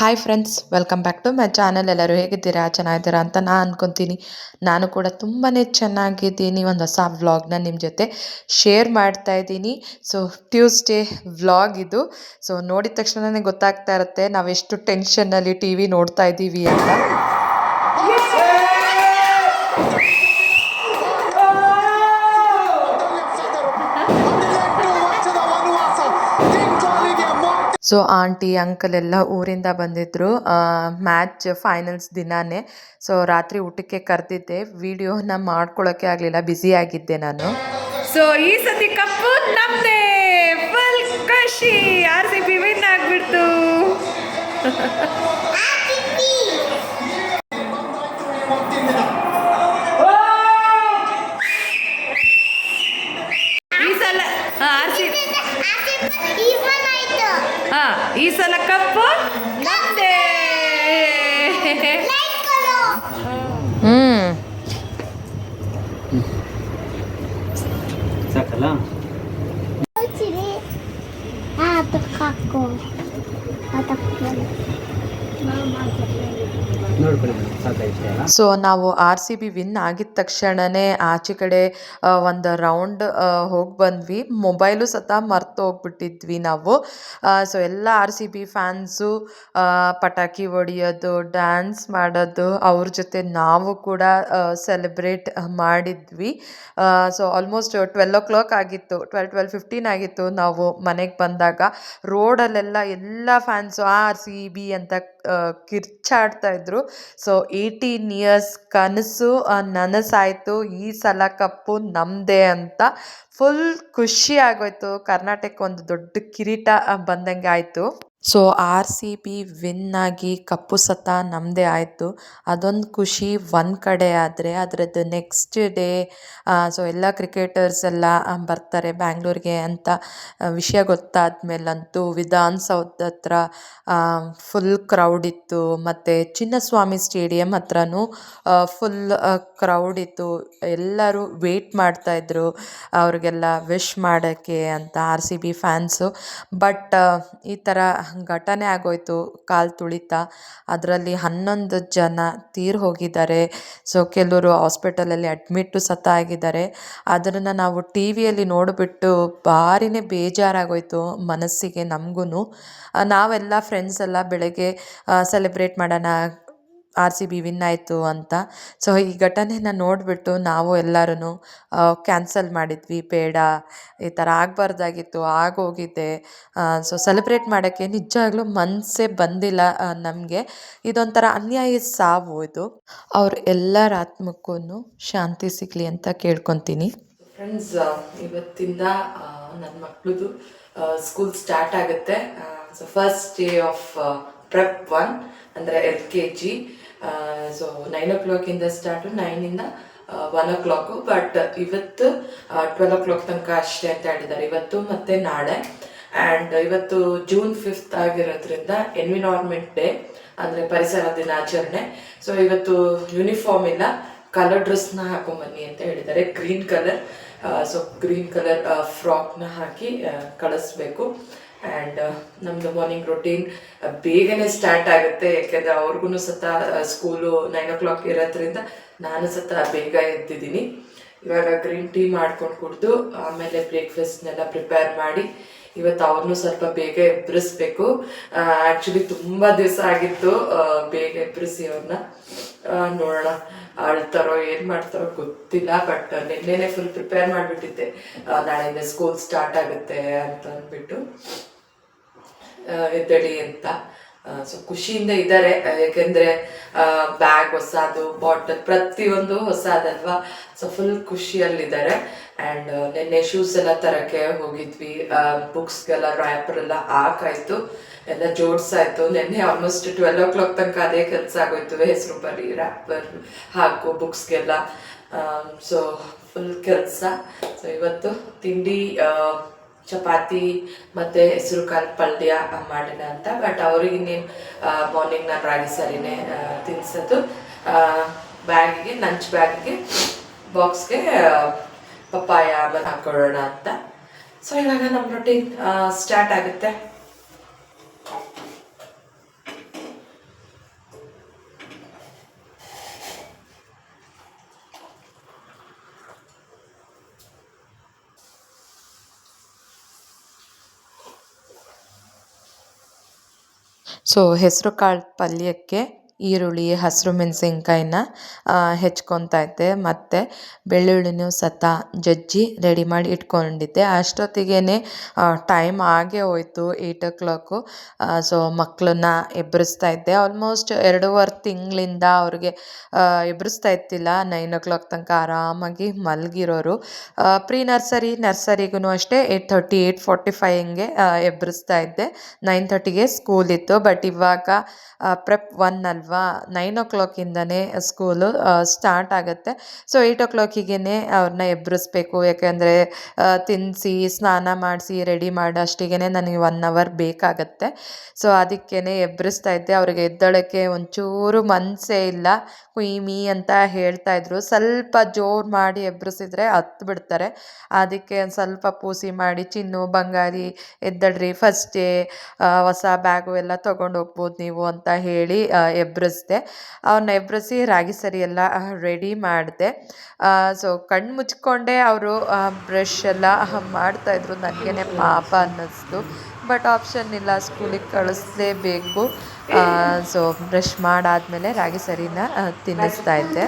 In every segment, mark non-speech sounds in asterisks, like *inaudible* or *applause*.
Hi friends welcome back to my channel ಎಲ್ಲರೂ ಹೇಗಿದ್ದೀರಾ? ಚೆನ್ನಾಗಿದ್ದೀರಾ ಅಂತ ನಾನು ಅಂದ್ಕೊತೀನಿ ನಾನು ಕೂಡ ತುಂಬಾ ಚೆನ್ನಾಗಿದ್ದೀನಿ. ಒಂದು ಹೊಸ ವ್ಲಾಗ್ನ ನಿಮ್ಮ ಜೊತೆ ಶೇರ್ ಮಾಡ್ತಾ ಇದ್ದೀನಿ. ಸೊ ಟ್ಯೂಸ್ಡೇ ವ್ಲಾಗ್ ಇದು. ಸೊ ನೋಡಿದ ತಕ್ಷಣನೇ ಗೊತ್ತಾಗ್ತಾ ಇರುತ್ತೆ ನಾವೆಷ್ಟು ಟೆನ್ಷನ್ನಲ್ಲಿ ಟಿ ವಿ ನೋಡ್ತಾ ಇದ್ದೀವಿ ಅಂತ. ಸೊ ಆಂಟಿ ಅಂಕಲ್ ಎಲ್ಲ ಊರಿಂದ ಬಂದಿದ್ದರು ಮ್ಯಾಚ್ ಫೈನಲ್ಸ್ ದಿನಾನೇ. ಸೊ ರಾತ್ರಿ ಊಟಕ್ಕೆ ಕರೆದಿದ್ದೆ. ವಿಡಿಯೋನ ಮಾಡ್ಕೊಳ್ಳೋಕ್ಕೆ ಆಗಲಿಲ್ಲ. ಬ್ಯುಸಿ ಆಗಿದ್ದೆ ನಾನು. ಸೊ ಈ ಸತಿ ಕಪ್ಪು ನಮ್ದೇ. ಫುಲ್ ಖುಷಿ. ಆರ್ ಸಿ ಬಿ ವಿನ್ ಆಗ್ಬಿಡ್ತು. *laughs* ಹಾ ಈ ಸಲ ಕಪ್ಪು ನಮ್ದೇ ಹ್ಮ್ ಸಾಕಲ್ಲ. Atau Mama. ಸೊ ನಾವು ಆರ್ ಸಿ ಬಿ ವಿನ್ ಆಗಿದ ತಕ್ಷಣವೇ ಆಚೆ ಕಡೆ ಒಂದು ರೌಂಡ್ ಹೋಗಿ ಬಂದ್ವಿ. ಮೊಬೈಲು ಸತ ಮರ್ತು ಹೋಗ್ಬಿಟ್ಟಿದ್ವಿ ನಾವು. ಸೊ ಎಲ್ಲ ಆರ್ ಸಿ ಬಿ ಫ್ಯಾನ್ಸು ಪಟಾಕಿ ಹೊಡಿಯೋದು ಡ್ಯಾನ್ಸ್ ಮಾಡೋದು, ಅವ್ರ ಜೊತೆ ನಾವು ಕೂಡ ಸೆಲೆಬ್ರೇಟ್ ಮಾಡಿದ್ವಿ. So almost twelve o'clock ಆಗಿತ್ತು. ಟ್ವೆಲ್ ಟ್ವೆಲ್ ಫಿಫ್ಟೀನ್ ಆಗಿತ್ತು ನಾವು ಮನೆಗೆ ಬಂದಾಗ. ರೋಡಲ್ಲೆಲ್ಲ ಎಲ್ಲ ಫ್ಯಾನ್ಸು ಆರ್ ಸಿ ಬಿ ಅಂತ ಕಿರ್ಚಾಡ್ತಾ ಇದ್ರು. ಸೊ ಏಯ್ಟೀನ್ ಇಯರ್ಸ್ ಕನಸು ನನಸಾಯಿತು, ಈ ಸಲ ಕಪ್ಪು ನಮ್ಮದೇ ಅಂತ ಫುಲ್ ಖುಷಿ ಆಗೋಯ್ತು. ಕರ್ನಾಟಕ ಒಂದು ದೊಡ್ಡ ಕಿರೀಟ ಬಂದಂಗೆ ಆಯಿತು. So R C B win ಆಗಿ ಕಪ್ಪು ಸತ ನಮ್ಮದೇ ಆಯಿತು. ಅದೊಂದು ಖುಷಿ ಒಂದು ಕಡೆ ಆದರೆ ಅದರದ್ದು ನೆಕ್ಸ್ಟ್ ಡೇ ಸೊ ಎಲ್ಲ ಕ್ರಿಕೆಟರ್ಸ್ ಎಲ್ಲ ಬರ್ತಾರೆ ಬ್ಯಾಂಗ್ಳೂರಿಗೆ ಅಂತ ವಿಷಯ ಗೊತ್ತಾದ ಮೇಲಂತೂ ವಿಧಾನಸೌಧ ಹತ್ರ ಫುಲ್ ಕ್ರೌಡ್ ಇತ್ತು. ಮತ್ತು ಚಿನ್ನಸ್ವಾಮಿ ಸ್ಟೇಡಿಯಂ ಹತ್ರನೂ ಫುಲ್ ಕ್ರೌಡ್ ಇತ್ತು. ಎಲ್ಲರೂ ವೇಟ್ ಮಾಡ್ತಾಯಿದ್ರು ಅವ್ರಿಗೆಲ್ಲ ವಿಶ್ ಮಾಡೋಕ್ಕೆ ಅಂತ R C B fans but ಈ ಥರ ಘಟನೆ ಆಗೋಯ್ತು, ಕಾಲು ತುಳಿತ, ಅದರಲ್ಲಿ ಹನ್ನೊಂದು ಜನ ತೀರ್ ಹೋಗಿದ್ದಾರೆ. ಸೊ, ಕೆಲವರು ಹಾಸ್ಪಿಟಲಲ್ಲಿ ಅಡ್ಮಿಟ್ಟು ಸತ ಆಗಿದ್ದಾರೆ. ಅದನ್ನು ನಾವು ಟಿ ವಿಯಲ್ಲಿ ನೋಡಿಬಿಟ್ಟು ಭಾರಿನೇ ಬೇಜಾರಾಗೋಯಿತು ಮನಸ್ಸಿಗೆ ನಮಗೂ ನಾವೆಲ್ಲ ಫ್ರೆಂಡ್ಸ್ ಎಲ್ಲ ಬೆಳಗ್ಗೆ ಸೆಲೆಬ್ರೇಟ್ ಮಾಡೋಣ ಆರ್ ಸಿ ಬಿ ವಿನ್ ಆಯಿತು ಅಂತ. ಸೊ ಈ ಘಟನೆನ ನೋಡಿಬಿಟ್ಟು ನಾವು ಎಲ್ಲರೂ ಕ್ಯಾನ್ಸಲ್ ಮಾಡಿದ್ವಿ. ಬೇಡ, ಈ ಥರ ಆಗಬಾರ್ದಾಗಿತ್ತು, ಆಗೋಗಿದೆ. ಸೊ ಸೆಲೆಬ್ರೇಟ್ ಮಾಡೋಕ್ಕೆ ನಿಜವಾಗ್ಲೂ ಮನಸ್ಸೇ ಬಂದಿಲ್ಲ ನಮಗೆ. ಇದೊಂಥರ ಅನ್ಯಾಯ ಸಾವು ಇದು. ಅವ್ರ ಎಲ್ಲರ ಆತ್ಮಕ್ಕೂ ಶಾಂತಿ ಸಿಗಲಿ ಅಂತ ಕೇಳ್ಕೊತೀನಿ. ಫ್ರೆಂಡ್ಸ್ ಇವತ್ತಿಂದ ನನ್ನ ಮಕ್ಕಳದು ಸ್ಕೂಲ್ ಸ್ಟಾರ್ಟ್ ಆಗುತ್ತೆ. So first day of prep one ಅಂದರೆ L K G so nine ಓ ಕ್ಲಾಕಿಂದ ಸ್ಟಾರ್ಟು ನೈನಿಂದ ಒನ್ ಓ ಕ್ಲಾಕು ಬಟ್ ಇವತ್ತು ಟ್ವೆಲ್ ಓ ಕ್ಲಾಕ್ ತನಕ ಅಷ್ಟೇ ಅಂತ ಹೇಳಿದ್ದಾರೆ. ಇವತ್ತು ಮತ್ತು ನಾಳೆ. ಆ್ಯಂಡ್ ಇವತ್ತು ಜೂನ್ ಫಿಫ್ತ್ ಆಗಿರೋದ್ರಿಂದ ಎನ್ವಿರಾನ್ಮೆಂಟ್ ಡೇ ಅಂದರೆ ಪರಿಸರ ದಿನಾಚರಣೆ. ಸೊ ಇವತ್ತು ಯೂನಿಫಾರ್ಮ್ ಇಲ್ಲ. ಕಲರ್ ಡ್ರೆಸ್ನ ಹಾಕೊಂಬನ್ನಿ ಅಂತ ಹೇಳಿದ್ದಾರೆ. Green colour so green colour ಫ್ರಾಕ್ನ ಹಾಕಿ ಕಳಿಸ್ಬೇಕು. ಆ್ಯಂಡ್ ನಮ್ಮದು ಮಾರ್ನಿಂಗ್ ರೊಟೀನ್ ಬೇಗನೆ ಸ್ಟಾರ್ಟ್ ಆಗುತ್ತೆ. ಯಾಕೆಂದರೆ ಅವ್ರಿಗೂ ಸತ ಸ್ಕೂಲು ನೈನ್ ಓ ಕ್ಲಾಕ್ ಇರೋದ್ರಿಂದ ನಾನು ಸತ ಬೇಗ ಎದ್ದಿದ್ದೀನಿ. ಇವಾಗ ಗ್ರೀನ್ ಟೀ ಮಾಡ್ಕೊಂಡು ಕುಡಿದು, ಆಮೇಲೆ ಬ್ರೇಕ್ಫಾಸ್ಟ್ನೆಲ್ಲ ಪ್ರಿಪೇರ್ ಮಾಡಿ, ಇವತ್ತು ಅವ್ರನ್ನೂ ಸ್ವಲ್ಪ ಬೇಗ ಎಬ್ಬರಿಸ್ಬೇಕು ಆ್ಯಕ್ಚುಲಿ ತುಂಬ ದಿವಸ ಆಗಿತ್ತು ಬೇಗ ಎಬ್ಬರಿಸಿ ಅವ್ರನ್ನ ನೋಡೋಣ, ಅಳ್ತಾರೋ, ಏನು ಮಾಡ್ತಾರೋ ಗೊತ್ತಿಲ್ಲ ಬಟ್ ನಿನ್ನೆನೆ ಫುಲ್ ಪ್ರಿಪೇರ್ ಮಾಡಿಬಿಟ್ಟಿದ್ದೆ. ನಾಳೆಯಿಂದ ಸ್ಕೂಲ್ ಸ್ಟಾರ್ಟ್ ಆಗುತ್ತೆ ಅಂತ ಅಂದ್ಬಿಟ್ಟು. ಎದ್ದೇಳಿ ಅಂತ. ಸೊ ಖುಷಿಯಿಂದ ಇದ್ದಾರೆ. ಯಾಕೆಂದ್ರೆ ಬ್ಯಾಗ್ ಹೊಸದು ಬಾಟಲ್ ಪ್ರತಿಯೊಂದು ಹೊಸದಲ್ವಾ? ಸೊ ಫುಲ್ ಖುಷಿಯಲ್ಲಿದ್ದಾರೆ. ಆ್ಯಂಡ್ ನಿನ್ನೆ ಶೂಸ್ ಎಲ್ಲ ತರಕ್ಕೆ ಹೋಗಿದ್ವಿ. ಬುಕ್ಸ್ಗೆಲ್ಲ ರ್ಯಾಪರ್ ಎಲ್ಲ ಹಾಕಾಯ್ತು. ಎಲ್ಲ ಜೋಡ್ಸಾಯ್ತು. ನಿನ್ನೆ ಆಲ್ಮೋಸ್ಟ್ ಟ್ವೆಲ್ ಓ ಕ್ಲಾಕ್ ತನಕ ಅದೇ ಕೆಲಸ ಆಗೋಯ್ತು. ಹೆಸರು ಬರಿ ರ್ಯಾಪರ್ ಹಾಕು ಬುಕ್ಸ್ಗೆಲ್ಲ ಸೊ ಫುಲ್ ಕೆಲಸ. ಸೊ ಇವತ್ತು ತಿಂಡಿ ಚಪಾತಿ ಮತ್ತು ಹೆಸರು ಕಾಳು ಪಲ್ಯ ಮಾಡಿದ ಅಂತ. ಬಟ್ ಅವ್ರಿಗೆ ಇನ್ನೇನು ಮಾರ್ನಿಂಗ್ ನಾನು ರಾಗಿ ಸಾರಿನೇ ತಿನ್ಸೋದು. ಬ್ಯಾಗಿಗೆ ನಂಚ್ ಬ್ಯಾಗಿಗೆ ಬಾಕ್ಸ್ಗೆ ಪಪ್ಪಾಯ ಹಾಕೊಳ್ಳೋಣ ಅಂತ. ಸೊ ಇವಾಗ ನಮ್ಮ ರೊಟೀನ್ ಸ್ಟಾರ್ಟ್ ಆಗುತ್ತೆ. ಸೊ ಹೆಸರು ಕಾಳು ಪಲ್ಯಕ್ಕೆ ಈರುಳ್ಳಿ, ಹಸಿರು ಮೆಣಸಿನ್ಕಾಯಿನ ಹೆಚ್ಕೊತಾ ಇದ್ದೆ. ಮತ್ತು ಬೆಳ್ಳುಳ್ಳಿನೂ ಸತ ಜಜ್ಜಿ ರೆಡಿ ಮಾಡಿ ಇಟ್ಕೊಂಡಿದ್ದೆ. ಅಷ್ಟೊತ್ತಿಗೇ ಟೈಮ್ ಆಗೇ ಹೋಯ್ತು ಏಯ್ಟ್ ಓ ಕ್ಲಾಕು ಸೊ ಮಕ್ಕಳನ್ನ ಎಬ್ಬರಿಸ್ತಾ ಇದ್ದೆ. ಆಲ್ಮೋಸ್ಟ್ ಎರಡೂವರೆ ತಿಂಗಳಿಂದ ಅವ್ರಿಗೆ ಎಬ್ಬರಿಸ್ತಾ ಇತ್ತಿಲ್ಲ ನೈನ್ ಓ ಕ್ಲಾಕ್ ತನಕ ಆರಾಮಾಗಿ ಮಲಗಿರೋರು. ಪ್ರೀ ನರ್ಸರಿ ನರ್ಸರಿಗೂ ಅಷ್ಟೇ eight thirty eight forty five ಹಿಂಗೆ ಎಬ್ಬರಿಸ್ತಾ ಇದ್ದೆ. ನೈನ್ ಥರ್ಟಿಗೆ ಸ್ಕೂಲ್ ಇತ್ತು. ಬಟ್ ಇವಾಗ ಪ್ರೆಪ್ ಒನ್ ಅಲ್ವಾ? ನೈನ್ ಓ ಕ್ಲಾಕಿಂದನೇ ಸ್ಕೂಲು ಸ್ಟಾರ್ಟ್ ಆಗುತ್ತೆ. ಸೊ ಏಯ್ಟ್ ಓ ಕ್ಲಾಕಿಗೆ ಅವ್ರನ್ನ ಎಬ್ಬರಿಸ್ಬೇಕು ಯಾಕೆಂದರೆ ತಿನ್ನಿಸಿ ಸ್ನಾನ ಮಾಡಿಸಿ ರೆಡಿ ಮಾಡೋ ಅಷ್ಟಿಗೆ ನನಗೆ ಒನ್ ಅವರ್ ಬೇಕಾಗತ್ತೆ. ಸೊ ಅದಕ್ಕೇ ಎಬ್ಬರಿಸ್ತಾ ಇದ್ದೆ. ಅವ್ರಿಗೆ ಎದ್ದಳಕ್ಕೆ ಒಂಚೂರು ಮನಸ್ಸೇ ಇಲ್ಲ. ಕುಯ್ ಮೀ ಅಂತ ಹೇಳ್ತಾ ಇದ್ರು. ಸ್ವಲ್ಪ ಜೋರು ಮಾಡಿ ಎಬ್ಬರಿಸಿದ್ರೆ ಹತ್ತು ಬಿಡ್ತಾರೆ. ಅದಕ್ಕೆ ಒಂದು ಸ್ವಲ್ಪ ಪೂಸಿ ಮಾಡಿ ಚಿನ್ನು, ಬಂಗಾರಿ ಎದ್ದಳ್ರಿ. ಫಸ್ಟ್ ಹೊಸ ಬ್ಯಾಗು ಎಲ್ಲ ತೊಗೊಂಡು ಹೋಗ್ಬೋದು ನೀವು ಅಂತ ಹೇಳಿ ಎಬ್ಬರಿಸ್ದೆ ಅವ್ರನ್ನ ಎಬ್ಬರಿಸಿ ರಾಗಿ ಸರಿ ಎಲ್ಲ ರೆಡಿ ಮಾಡಿದೆ. ಸೊ ಕಣ್ಣು ಮುಚ್ಕೊಂಡೆ ಅವರು ಬ್ರಷ್ ಎಲ್ಲ ಮಾಡ್ತಾಯಿದ್ರು ನನಗೇನೆ ಪಾಪ ಅನ್ನಿಸ್ತು. ಬಟ್ ಆಪ್ಷನ್ ಇಲ್ಲ ಸ್ಕೂಲಿಗೆ ಕಳಿಸ್ಲೇಬೇಕು. ಸೊ ಬ್ರಷ್ ಮಾಡಾದಮೇಲೆ ರಾಗಿ ಸರಿನ ತಿನ್ನಿಸ್ತಾ ಇದ್ದೆ.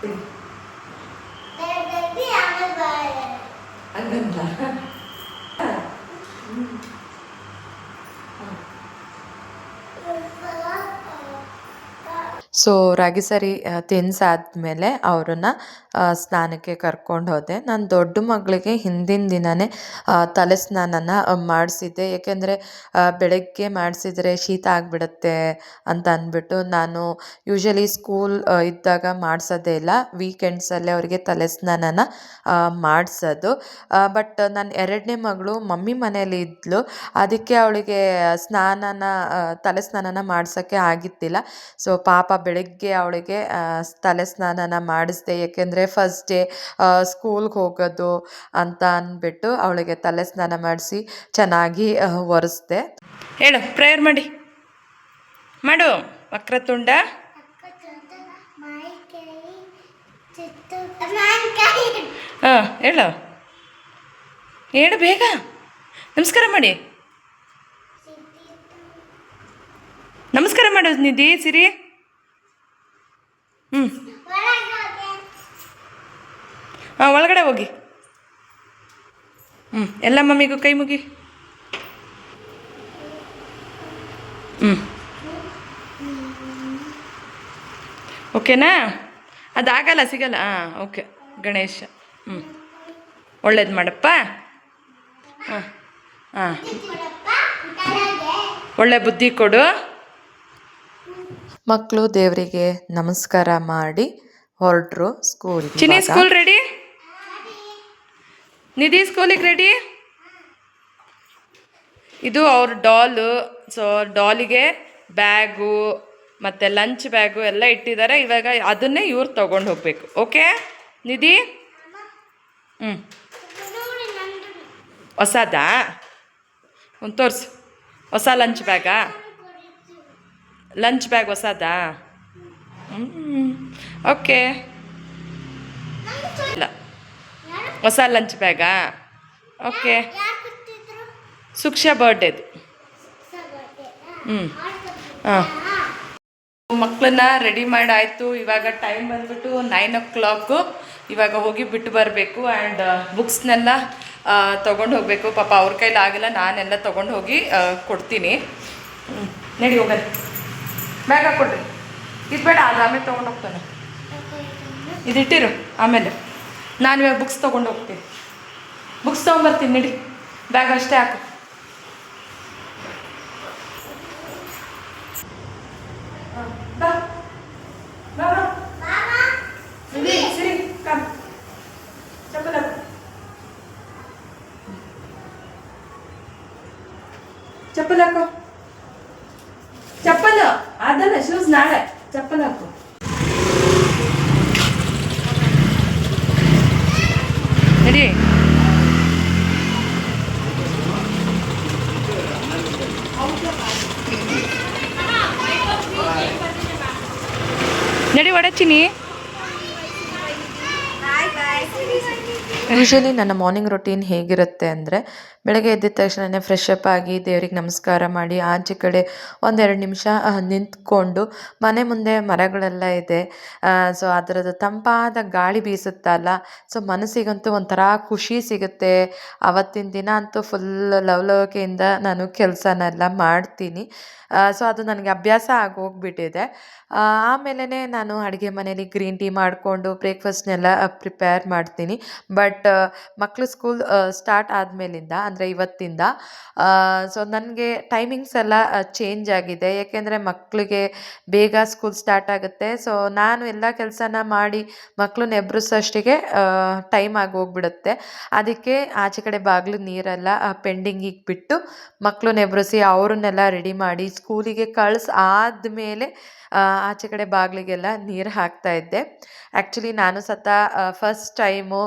ಸೊ ರಾಗಿ ಸರಿ ತಿನ್ಸಾದ್ಮೇಲೆ ಅವ್ರನ್ನ ಸ್ನಾನಕ್ಕೆ ಕರ್ಕೊಂಡು ಹೋದೆ. ನಾನು ದೊಡ್ಡ ಮಗಳಿಗೆ ಹಿಂದಿನ ದಿನವೇ ತಲೆ ಸ್ನಾನನ ಮಾಡಿಸಿದ್ದೆ. ಏಕೆಂದರೆ ಬೆಳಗ್ಗೆ ಮಾಡಿಸಿದರೆ ಶೀತ ಆಗಿಬಿಡುತ್ತೆ ಅಂತ ಅಂದ್ಬಿಟ್ಟು ನಾನು ಯೂಶಲಿ ಸ್ಕೂಲ್ ಇದ್ದಾಗ ಮಾಡಿಸೋದೇ ಇಲ್ಲ. ವೀಕೆಂಡ್ಸಲ್ಲೇ ಅವರಿಗೆ ತಲೆ ಸ್ನಾನನ ಮಾಡಿಸೋದು. ಬಟ್ ನನ್ನ ಎರಡನೇ ಮಗಳು ಮಮ್ಮಿ ಮನೇಲಿ ಇದ್ಲು. ಅದಕ್ಕೆ ಅವಳಿಗೆ ಸ್ನಾನನ ತಲೆ ಸ್ನಾನನ ಮಾಡಿಸೋಕ್ಕೆ ಆಗಿತ್ತಿಲ್ಲ. ಸೊ, ಪಾಪ ಬೆಳಗ್ಗೆ ಅವಳಿಗೆ ತಲೆ ಸ್ನಾನನ ಮಾಡಿಸ್ದೆ. ಏಕೆಂದರೆ ಫಸ್ಟ್ ಡೇ ಸ್ಕೂಲ್ಗೆ ಹೋಗೋದು ಅಂತ ಅಂದ್ಬಿಟ್ಟು ಅವಳಿಗೆ ತಲೆ ಸ್ನಾನ ಮಾಡಿಸಿ ಚೆನ್ನಾಗಿ ಒರೆಸ್ದೆ. ಹೇಳು ಪ್ರೇಯರ್ ಮಾಡಿ. ಮಾಡು, ವಕ್ರತುಂಡ. ಹಾಂ, ಹೇಳು. ಹೇಳು ಬೇಗ. ನಮಸ್ಕಾರ ಮಾಡಿ. ನಮಸ್ಕಾರ ಮಾಡೋದು ನಿಧಿ, ಸಿರಿ. ಹ್ಞೂ ಹಾಂ ಒಳಗಡೆ ಹೋಗಿ. ಹ್ಞೂ ಎಲ್ಲ ಮಮ್ಮಿಗೂ ಕೈ ಮುಗಿ. ಹ್ಞೂ ಓಕೆನಾ? ಅದಾಗಲ್ಲ ಸಿಗಲ್ಲ. ಹಾಂ ಓಕೆ. ಗಣೇಶ. ಹ್ಞೂ ಒಳ್ಳೇದು ಮಾಡಪ್ಪ. ಹಾಂ ಹಾಂ. ಒಳ್ಳೆ ಬುದ್ಧಿ ಕೊಡು. ಮಕ್ಕಳು ದೇವರಿಗೆ ನಮಸ್ಕಾರ ಮಾಡಿ ಹೊರಟರು ಸ್ಕೂಲ್ ಚಿನ್ನಿ ಸ್ಕೂಲ್ ರೆಡಿ ನಿಧಿ ಸ್ಕೂಲಿಗೆ ರೆಡಿ ಇದು ಅವ್ರ ಡಾಲು ಸೊ ಡಾಲಿಗೆ ಬ್ಯಾಗು ಮತ್ತು ಲಂಚ್ ಬ್ಯಾಗು ಎಲ್ಲ ಇಟ್ಟಿದ್ದಾರೆ ಇವಾಗ ಅದನ್ನೇ ಇವ್ರು ತೊಗೊಂಡು ಹೋಗಬೇಕು. ಓಕೆ ನಿಧಿ? ಹ್ಞೂ ಹೊಸದಾ? ಒಂದು ತೋರಿಸು. ಹೊಸ ಲಂಚ್ ಬ್ಯಾಗಾ ಲಂಚ್ ಬ್ಯಾಗ್ ಹೊಸದಾ? ಹ್ಞೂ ಓಕೆ ಇಲ್ಲ ಹೊಸ ಲಂಚ್ ಬ್ಯಾಗಾ ಓಕೆ ಸುಕ್ಷಾ ಬರ್ಡೇದು ಹ್ಞೂ ಹಾಂ. ಮಕ್ಕಳನ್ನ ರೆಡಿ ಮಾಡಾಯಿತು. ಇವಾಗ ಟೈಮ್ ಬಂದ್ಬಿಟ್ಟು ನೈನ್ ಓ ಕ್ಲಾಕು ಇವಾಗ ಹೋಗಿ ಬಿಟ್ಟು ಬರಬೇಕು ಆ್ಯಂಡ್ ಬುಕ್ಸ್ನೆಲ್ಲ ತೊಗೊಂಡು ಹೋಗಬೇಕು. ಪಾಪ ಅವ್ರ ಕೈಲಿ ಆಗಿಲ್ಲ ನಾನೆಲ್ಲ ತೊಗೊಂಡು ಹೋಗಿ ಕೊಡ್ತೀನಿ. ಹ್ಞೂ ನಡಿ ಹೋಗಲ್ಲ ಬ್ಯಾಗ ಹಾಕ್ಕೊಡ್ರಿ. ಇದು ಬೇಡ ಅದು ಆಮೇಲೆ ತೊಗೊಂಡು ಹೋಗ್ತಾನೆ. ಇದಿಟ್ಟಿರು ಆಮೇಲೆ. ನಾನು ಇವಾಗ ಬುಕ್ಸ್ ತೊಗೊಂಡು ಹೋಗ್ತೀನಿ. ಬುಕ್ಸ್ ತೊಗೊಂಬರ್ತೀನಿ ನಡಿ. ಬ್ಯಾಗ್ ಅಷ್ಟೇ ಹಾಕು ಬಾ ಬಾ ಬಾ ಸಿರಿ ಸಿರಿ ಕಮ್ ಚಪ್ಪಲ್ ಹಾಕು ಚಪ್ಪಲ್ ಹಾಕು ಚಪ್ಪಲ್ ಅದಲ್ಲ ಶೂಸ್ ನಾಳೆ ಚಪ್ಪಲ್ ಹಾಕು ನಡಿ ನಡಿ ಒಡಚಿನಿ. ಯೂಶಲಿ ನನ್ನ ಮಾರ್ನಿಂಗ್ ರೊಟೀನ್ ಹೇಗಿರುತ್ತೆ ಅಂದರೆ ಬೆಳಗ್ಗೆ ಎದ್ದ ತಕ್ಷಣನೇ ಫ್ರೆಶ್ ಅಪ್ ಆಗಿ ದೇವ್ರಿಗೆ ನಮಸ್ಕಾರ ಮಾಡಿ ಆಚೆ ಕಡೆ ಒಂದೆರಡು ನಿಮಿಷ ನಿಂತ್ಕೊಂಡು ಮನೆ ಮುಂದೆ ಮರಗಳೆಲ್ಲ ಇದೆ. ಸೊ ಅದರದ್ದು ತಂಪಾದ ಗಾಳಿ ಬೀಸುತ್ತಲ್ಲ ಸೊ ಮನಸ್ಸಿಗಂತೂ ಒಂಥರ ಖುಷಿ ಸಿಗುತ್ತೆ. ಅವತ್ತಿನ ದಿನ ಅಂತೂ ಫುಲ್ ಲವಲವಿಕೆಯಿಂದ ನಾನು ಕೆಲಸನೆಲ್ಲ ಮಾಡ್ತೀನಿ. ಸೊ ಅದು ನನಗೆ ಅಭ್ಯಾಸ ಆಗೋಗ್ಬಿಟ್ಟಿದೆ. ಆಮೇಲೆ ನಾನು ಅಡುಗೆ ಮನೇಲಿ ಗ್ರೀನ್ ಟೀ ಮಾಡಿಕೊಂಡು ಬ್ರೇಕ್ಫಾಸ್ಟ್ನೆಲ್ಲ ಪ್ರಿಪೇರ್ ಮಾಡ್ತೀನಿ. ಬಟ್ ಮಕ್ಕಳು ಸ್ಕೂಲ್ ಸ್ಟಾರ್ಟ್ ಆದಮೇಲಿಂದ, ಅಂದರೆ ಇವತ್ತಿಂದ ಸೊ ನನಗೆ ಟೈಮಿಂಗ್ಸ್ ಎಲ್ಲ ಚೇಂಜ್ ಆಗಿದೆ. ಯಾಕೆಂದರೆ ಮಕ್ಕಳಿಗೆ ಬೇಗ ಸ್ಕೂಲ್ ಸ್ಟಾರ್ಟ್ ಆಗುತ್ತೆ. ಸೊ ನಾನು ಎಲ್ಲ ಕೆಲಸನ ಮಾಡಿ ಮಕ್ಕಳನ್ನ ಎಬ್ರಿಸೋಷ್ಟಿಗೆ ಟೈಮ್ ಆಗಿ ಹೋಗ್ಬಿಡುತ್ತೆ. ಅದಕ್ಕೆ ಆಚೆ ಕಡೆ ಬಾಗಿಲು ನೀರೆಲ್ಲ ಪೆಂಡಿಂಗಿಗೆ ಬಿಟ್ಟು ಮಕ್ಕಳನ್ನ ಎಬ್ರಿಸಿ ಅವ್ರನ್ನೆಲ್ಲ ರೆಡಿ ಮಾಡಿ ಸ್ಕೂಲಿಗೆ ಕಳ್ಸಿ ಆದಮೇಲೆ ಆಚೆ ಕಡೆ ಬಾಗಿಲಿಗೆಲ್ಲ ನೀರು ಹಾಕ್ತಾ ಇದ್ದೆ. ಆ್ಯಕ್ಚುಲಿ ನಾನು ಸತ ಫಸ್ಟ್ ಟೈಮು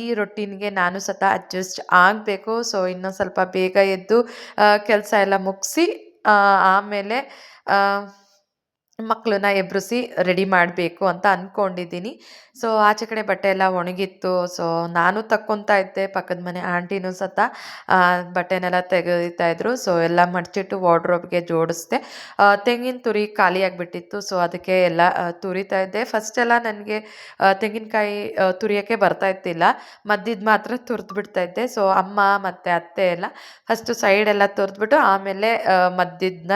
ಈ ರೊಟೀನ್ಗೆ ನಾನು ಸತ ಅಡ್ಜಸ್ಟ್ ಆಗಬೇಕು. ಸೊ ಇನ್ನೊಂದು ಸ್ವಲ್ಪ ಬೇಗ ಎದ್ದು ಕೆಲಸ ಎಲ್ಲ ಮುಗಿಸಿ ಆಮೇಲೆ ಮಕ್ಕಳನ್ನ ಎಬ್ರಿಸಿ ರೆಡಿ ಮಾಡಬೇಕು ಅಂತ ಅಂದ್ಕೊಂಡಿದ್ದೀನಿ ಸೊ, ಆಚೆ ಕಡೆ ಬಟ್ಟೆ ಎಲ್ಲ ಒಣಗಿತ್ತು. ಸೊ, ನಾನು ತಕ್ಕೊತಾ ಇದ್ದೆ. ಪಕ್ಕದ ಮನೆ ಆಂಟಿನೂ ಸತ ಬಟ್ಟೆನೆಲ್ಲ ತೆಗಿತಾ ಇದ್ರು. ಸೊ, ಎಲ್ಲ ಮಡಚಿಟ್ಟು ವಾರ್ಡ್ರೋಬ್ಗೆ ಜೋಡಿಸ್ದೆ. ತೆಂಗಿನ ತುರಿ ಖಾಲಿಯಾಗಿಬಿಟ್ಟಿತ್ತು. ಸೊ, ಅದಕ್ಕೆ ಎಲ್ಲ ತುರಿತಾ ಇದ್ದೆ. ಫಸ್ಟ್ ಎಲ್ಲ ನನಗೆ ತೆಂಗಿನಕಾಯಿ ತುರಿಯೋಕ್ಕೆ ಬರ್ತಾ ಇತ್ತಿಲ್ಲ ಮದ್ದಿದ್ದು ಮಾತ್ರ ತುರ್ದು ಬಿಡ್ತಾ ಇದ್ದೆ. ಸೊ, ಅಮ್ಮ ಮತ್ತು ಅತ್ತೆ ಎಲ್ಲ ಫಸ್ಟು ಸೈಡೆಲ್ಲ ತುರಿದ್ಬಿಟ್ಟು ಆಮೇಲೆ ಮದ್ದಿದ್ದನ್ನ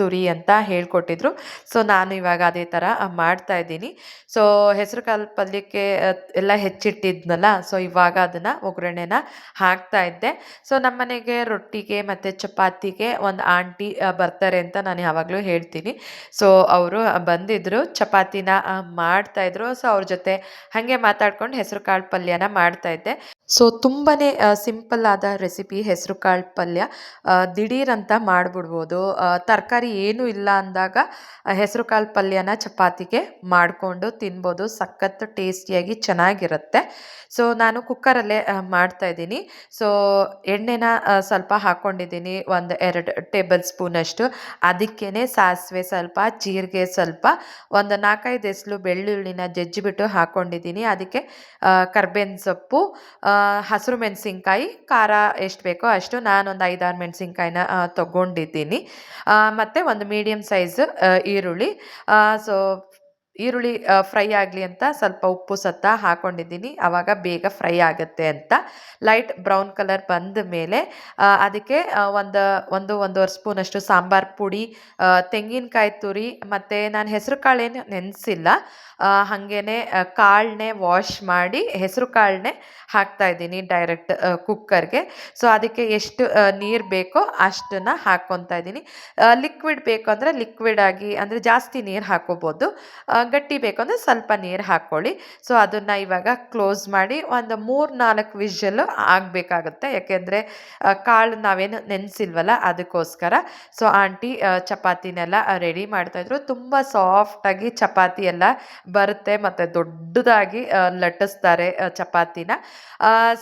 ತುರಿ ಅಂತ ಹೇಳ್ಕೊಟ್ಟಿದ್ರು. ಸೊ ನಾನು ಇವಾಗ ಅದೇ ಥರ ಮಾಡ್ತಾ ಇದ್ದೀನಿ. ಸೊ ಹೆಸರು ಕಾಲು ಪಲ್ಯಕ್ಕೆ ಎಲ್ಲ ಹೆಚ್ಚಿಟ್ಟಿದ್ನಲ್ಲ ಸೊ ಇವಾಗ ಅದನ್ನು ಒಗ್ಗರಣೆನ ಹಾಕ್ತಾ ಇದ್ದೆ. ಸೊ ನಮ್ಮ ಮನೆಗೆ ರೊಟ್ಟಿಗೆ ಮತ್ತು ಚಪಾತಿಗೆ ಒಂದು ಆಂಟಿ ಬರ್ತಾರೆ ಅಂತ ನಾನು ಯಾವಾಗಲೂ ಹೇಳ್ತೀನಿ. ಸೊ ಅವರು ಬಂದಿದ್ದರು ಚಪಾತಿನ ಮಾಡ್ತಾಯಿದ್ರು ಸೊ ಅವ್ರ ಜೊತೆ ಹಾಗೆ ಮಾತಾಡ್ಕೊಂಡು ಹೆಸರು ಕಾಳು ಪಲ್ಯನ ಮಾಡ್ತಾಯಿದ್ದೆ ಸೊ ತುಂಬಾ ಸಿಂಪಲ್ ಆದ ರೆಸಿಪಿ ಹೆಸರು ಕಾಳು ಪಲ್ಯ. ದಿಢೀರ್ ಅಂತ ಮಾಡಿಬಿಡ್ಬೋದು. ತರಕಾರಿ ಏನೂ ಇಲ್ಲ ಅಂದಾಗ ಹೆಸರು ಕಾಳು ಪಲ್ಯನ ಚಪಾತಿಗೆ ಮಾಡಿಕೊಂಡು ತಿನ್ಬೋದು. ಸಖತ್ತು ಟೇಸ್ಟಿಯಾಗಿ ಚೆನ್ನಾಗಿರುತ್ತೆ. ಸೊ ನಾನು ಕುಕ್ಕರಲ್ಲೇ ಮಾಡ್ತಾಯಿದ್ದೀನಿ ಸೊ ಎಣ್ಣೆನ ಸ್ವಲ್ಪ ಹಾಕ್ಕೊಂಡಿದ್ದೀನಿ ಒಂದು ಎರಡು ಟೇಬಲ್ ಸ್ಪೂನಷ್ಟು ಅದಕ್ಕೇ ಸಾಸಿವೆ ಸ್ವಲ್ಪ, ಜೀರಿಗೆ ಸ್ವಲ್ಪ, ಒಂದು ನಾಲ್ಕೈದು ಎಸಲು ಬೆಳ್ಳುಳ್ಳಿನ ಜಜ್ಜಿಬಿಟ್ಟು ಹಾಕ್ಕೊಂಡಿದ್ದೀನಿ ಅದಕ್ಕೆ ಕರ್ಬೇವಿನ ಸೊಪ್ಪು ಹಸಿರು ಮೆಣಸಿನ್ಕಾಯಿ, ಖಾರ ಎಷ್ಟು ಬೇಕೋ ಅಷ್ಟು ನಾನೊಂದು ಐದಾರು ಮೆಣಸಿನ್ಕಾಯಿನ ತೊಗೊಂಡಿದ್ದೀನಿ. ಮತ್ತು ಒಂದು ಮೀಡಿಯಮ್ ಸೈಜ್ ಈರುಳ್ಳಿ. ಸೊ ಈರುಳ್ಳಿ ಫ್ರೈ ಆಗಲಿ ಅಂತ ಸ್ವಲ್ಪ ಉಪ್ಪು, ಸತ್ತ ಹಾಕ್ಕೊಂಡಿದ್ದೀನಿ ಆವಾಗ ಬೇಗ ಫ್ರೈ ಆಗುತ್ತೆ ಅಂತ. ಲೈಟ್ ಬ್ರೌನ್ ಕಲರ್ ಬಂದ ಮೇಲೆ ಅದಕ್ಕೆ ಒಂದು ಒಂದು, ಒಂದೂವರೆ ಸ್ಪೂನಷ್ಟು ಸಾಂಬಾರು ಪುಡಿ ತೆಂಗಿನಕಾಯಿ ತುರಿ ಮತ್ತು ನಾನು ಹೆಸರು ಕಾಳೇನು ನೆನೆಸಿಲ್ಲ. ಹಾಗೇ ಕಾಳನ್ನೇ ವಾಶ್ ಮಾಡಿ ಹೆಸರು ಕಾಳನ್ನೇ ಹಾಕ್ತಾ ಇದ್ದೀನಿ ಡೈರೆಕ್ಟ್ ಕುಕ್ಕರ್ಗೆ. ಸೊ, ಅದಕ್ಕೆ ಎಷ್ಟು ನೀರು ಬೇಕೋ ಅಷ್ಟನ್ನು ಹಾಕ್ಕೊತಾ ಇದ್ದೀನಿ. ಲಿಕ್ವಿಡ್ ಬೇಕು ಅಂದರೆ ಲಿಕ್ವಿಡ್ ಆಗಿ, ಅಂದರೆ ಜಾಸ್ತಿ ನೀರು ಹಾಕೋಬೋದು. ಗಟ್ಟಿ ಬೇಕು ಅಂದರೆ ಸ್ವಲ್ಪ ನೀರು ಹಾಕ್ಕೊಳ್ಳಿ ಸೊ ಅದನ್ನು ಇವಾಗ ಕ್ಲೋಸ್ ಮಾಡಿ ಒಂದು ಮೂರು ನಾಲ್ಕು ವಿಷಲು ಆಗಬೇಕಾಗುತ್ತೆ. ಯಾಕೆಂದರೆ ಕಾಳು ನಾವೇನು ನೆನೆಸಿಲ್ವಲ್ಲ ಅದಕ್ಕೋಸ್ಕರ. ಸೊ ಆಂಟಿ ಚಪಾತಿನೆಲ್ಲ ರೆಡಿ ಮಾಡ್ತಾಯಿದ್ರು ತುಂಬ ಸಾಫ್ಟಾಗಿ ಚಪಾತಿ ಎಲ್ಲ ಬರುತ್ತೆ ಮತ್ತು ದೊಡ್ಡದಾಗಿ ಲಟ್ಟಿಸ್ತಾರೆ ಚಪಾತಿನ.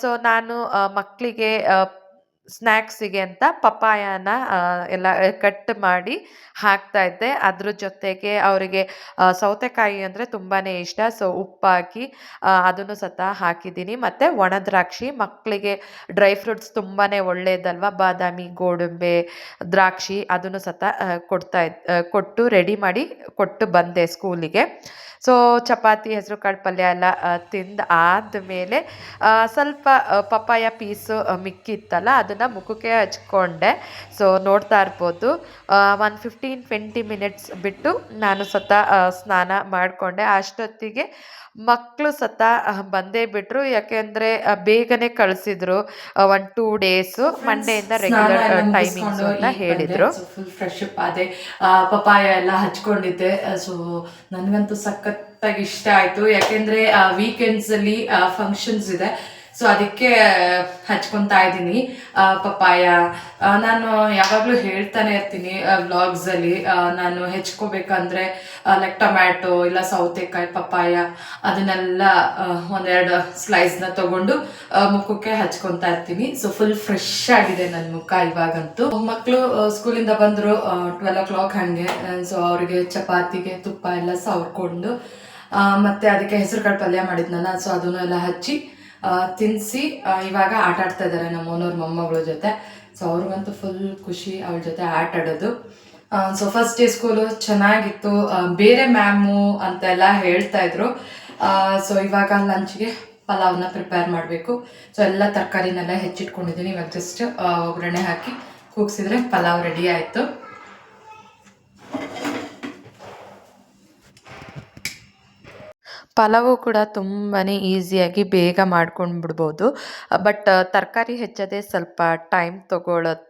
ಸೊ ನಾನು ಮಕ್ಕಳಿಗೆ ಸ್ನ್ಯಾಕ್ಸಿಗೆ ಅಂತ ಪಪ್ಪಾಯನ ಎಲ್ಲ ಕಟ್ ಮಾಡಿ ಹಾಕ್ತಾ ಇದ್ದೆ. ಅದ್ರ ಜೊತೆಗೆ ಅವರಿಗೆ ಸೌತೆಕಾಯಿ ಅಂದರೆ ತುಂಬಾ ಇಷ್ಟ. ಸೊ ಉಪ್ಪು ಹಾಕಿ ಆ, ಅದನ್ನು ಸತ ಹಾಕಿದ್ದೀನಿ. ಮತ್ತು ಒಣದ್ರಾಕ್ಷಿ ಮಕ್ಕಳಿಗೆ ಡ್ರೈ ಫ್ರೂಟ್ಸ್ ತುಂಬಾ ಒಳ್ಳೆಯದಲ್ವ ಬಾದಾಮಿ ಗೋಡಂಬೆ ದ್ರಾಕ್ಷಿ ಅದನ್ನು ಸತ ಕೊಡ್ತಾ ಕೊಟ್ಟು ರೆಡಿ ಮಾಡಿ ಕೊಟ್ಟು ಬಂದೆ ಸ್ಕೂಲಿಗೆ. ಸೊ ಚಪಾತಿ ಹೆಸರು ಕಾಳು ಪಲ್ಯ ಎಲ್ಲ ತಿಂದು ಆದಮೇಲೆ ಸ್ವಲ್ಪ ಪಪ್ಪಾಯ ಪೀಸು ಮಿಕ್ಕಿತ್ತಲ್ಲ ಅದನ್ನು ಮುಖಕ್ಕೆ ಹಚ್ಕೊಂಡೆ. ಸೊ ನೋಡ್ತಾ ಇರ್ಬೋದು ಒನ್ ಫಿಫ್ಟೀನ್ ಟ್ವೆಂಟಿ ಮಿನಿಟ್ಸ್ ಬಿಟ್ಟು ನಾನು ಸತ ಸ್ನಾನ ಮಾಡಿಕೊಂಡೆ. ಅಷ್ಟೊತ್ತಿಗೆ ಮಕ್ಕಳು ಸತ ಬಂದೇ ಬಿಟ್ಟರು ಯಾಕೆಂದರೆ ಬೇಗನೆ ಕಳಿಸಿದ್ರು ಒನ್ ಟೂ ಡೇಸು ಮಂಡೆಯಿಂದ ರೆಗ್ಯುಲರ್ ಟೈಮಿಂಗ್ಸ್ ಅಂತ ಹೇಳಿದರು. ಫುಲ್ ಫ್ರೆಶ್ ಅಪ್ ಆದೆ. ಪಪಾಯ ಎಲ್ಲ ಹಚ್ಕೊಂಡಿದ್ದೆ. ಸೊ ನನಗಂತೂ ಸಖತ್ತಾಗಿ ಇಷ್ಟ ಆಯಿತು. ವೀಕೆಂಡ್ಸ್ ಅಲ್ಲಿ ಫಂಕ್ಷನ್ಸ್ ಇದೆ. ಸೊ ಅದಕ್ಕೆ ಹಚ್ಕೊತಾ ಇದ್ದೀನಿ. ಪಪ್ಪಾಯ. ನಾನು ಯಾವಾಗಲೂ ಹೇಳ್ತಾನೆ ಇರ್ತೀನಿ ವ್ಲಾಗ್ಸಲ್ಲಿ ನಾನು ಹೆಚ್ಕೋಬೇಕಂದ್ರೆ ಲೈಕ್ ಟೊಮ್ಯಾಟೊ ಇಲ್ಲ ಸೌತೆಕಾಯಿ, ಪಪ್ಪಾಯ, ಅದನ್ನೆಲ್ಲ ಒಂದೆರಡು ಸ್ಲೈಸ್ನ ತಗೊಂಡು ಮುಖಕ್ಕೆ ಹಚ್ಕೊತಾ ಇರ್ತೀನಿ. ಸೊ ಫುಲ್ ಫ್ರೆಶ್ ಆಗಿದೆ ನನ್ನ ಮುಖ ಇವಾಗಂತೂ. ಮಕ್ಕಳು ಸ್ಕೂಲಿಂದ ಬಂದರು ಟ್ವೆಲ್ ಓ ಕ್ಲಾಕ್ ಹಂಗೆ. ಸೊ ಅವರಿಗೆ ಚಪಾತಿಗೆ ತುಪ್ಪ ಎಲ್ಲ ಸವರ್ಕೊಂಡು ಮತ್ತೆ ಅದಕ್ಕೆ ಹೆಸರು ಕಾಳು ಪಲ್ಯ ಮಾಡಿದ್ನಲ್ಲ ಸೊ ಅದನ್ನು ಎಲ್ಲ ಹಚ್ಚಿ ತಿನ್ನಿಸಿ ಇವಾಗ ಆಟ ಆಡ್ತಾ ಇದ್ದಾರೆ ನಮ್ಮ ಓನರ್ ಮೊಮ್ಮಗಳ ಜೊತೆ. ಸೊ ಅವ್ರಿಗಂತೂ ಫುಲ್ ಖುಷಿ ಅವಳ ಜೊತೆ ಆಟ ಆಡೋದು. ಸೊ ಫಸ್ಟ್ ಡೇ ಸ್ಕೂಲು ಚೆನ್ನಾಗಿತ್ತು. ಬೇರೆ ಮ್ಯಾಮು ಅಂತೆಲ್ಲ ಹೇಳ್ತಾ ಇದ್ರು. ಸೊ ಇವಾಗ ಲಂಚ್ಗೆ ಪಲಾವ್ನ ಪ್ರಿಪೇರ್ ಮಾಡಬೇಕು. ಸೊ ಎಲ್ಲ ತರಕಾರಿನೆಲ್ಲ ಹೆಚ್ಚಿಟ್ಕೊಂಡಿದ್ದೀನಿ ಇವಾಗ ಜಸ್ಟ್ ಒಗ್ಗರಣೆ ಹಾಕಿ ಕೂಗ್ಸಿದ್ರೆ ಪಲಾವ್ ರೆಡಿ ಆಯಿತು. ಪಲಾವು ಕೂಡ ತುಂಬಾ ಈಸಿಯಾಗಿ ಬೇಗ ಮಾಡ್ಕೊಂಡು ಬಿಡ್ಬೋದು ಬಟ್ ತರಕಾರಿ ಹೆಚ್ಚೋದೇ ಸ್ವಲ್ಪ ಟೈಮ್ ತಗೊಳುತ್ತೆ.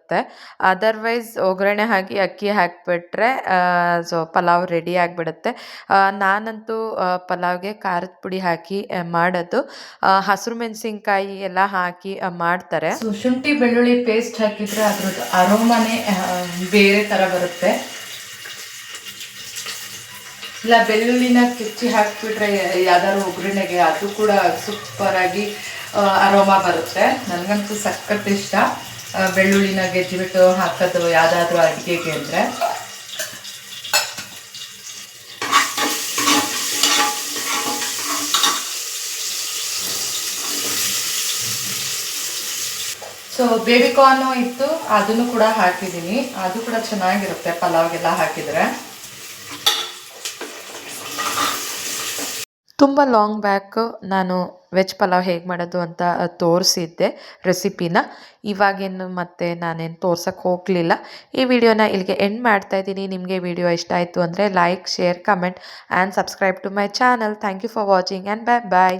ಅದರ್ವೈಸ್ ಒಗ್ಗರಣೆ ಹಾಕಿ ಅಕ್ಕಿ ಹಾಕಿಬಿಟ್ರೆ ಸೊ, ಪಲಾವ್ ರೆಡಿ ಆಗಿಬಿಡುತ್ತೆ. ನಾನಂತೂ ಪಲಾವ್ಗೆ ಖಾರದ ಪುಡಿ ಹಾಕಿ ಮಾಡೋದು. ಹಸಿರು ಮೆಣಸಿನ್ಕಾಯಿ ಎಲ್ಲ ಹಾಕಿ ಮಾಡ್ತಾರೆ. ಶುಂಠಿ, ಬೆಳ್ಳುಳ್ಳಿ ಪೇಸ್ಟ್ ಹಾಕಿದ್ರೆ ಅದ್ರದ್ದು ಅರೋಮನೆ ಬೇರೆ ಥರ ಬರುತ್ತೆ. ಇಲ್ಲ, ಬೆಳ್ಳುಳ್ಳಿನ ಕಿಚ್ಚಿ ಹಾಕಿಬಿಟ್ರೆ ಯಾವ್ದಾದ್ರು ಒಗ್ಗರಣೆಗೆ ಅದು ಕೂಡ ಸೂಪರಾಗಿ ಅರೋಮ ಬರುತ್ತೆ. ನನಗಂತೂ ಸಖತ್ ಇಷ್ಟ. ಬೆಳ್ಳುಳ್ಳಿನ ಗೆಜ್ಜಿಬಿಟ್ಟು ಹಾಕೋದು, ಯಾವುದಾದ್ರೂ ಅಡುಗೆಗೆ ಅಂದರೆ. ಸೊ ಬೇಬಿ ಕಾರ್ನು ಇತ್ತು, ಅದನ್ನು ಕೂಡ ಹಾಕಿದ್ದೀನಿ. ಅದು ಕೂಡ ಚೆನ್ನಾಗಿರುತ್ತೆ, ಪಲಾವ್ಗೆಲ್ಲ ಹಾಕಿದರೆ. ತುಂಬ ಲಾಂಗ್ ಬ್ಯಾಕ್ ನಾನು ವೆಜ್ ಪಲಾವ್ ಹೇಗೆ ಮಾಡೋದು ಅಂತ ತೋರಿಸಿದ್ದೆ ರೆಸಿಪಿನ ಇವಾಗೇನು ಮತ್ತೆ ನಾನೇನು ತೋರ್ಸೋಕ್ಕೆ ಹೋಗಲಿಲ್ಲ. ಈ ವಿಡಿಯೋನ ಇಲ್ಲಿಗೆ ಎಂಡ್ ಮಾಡ್ತಾ ಇದ್ದೀನಿ. ನಿಮಗೆ ವಿಡಿಯೋ ಇಷ್ಟ ಆಯಿತು ಅಂದರೆ like share comment and subscribe to my channel thank you for watching and bye bye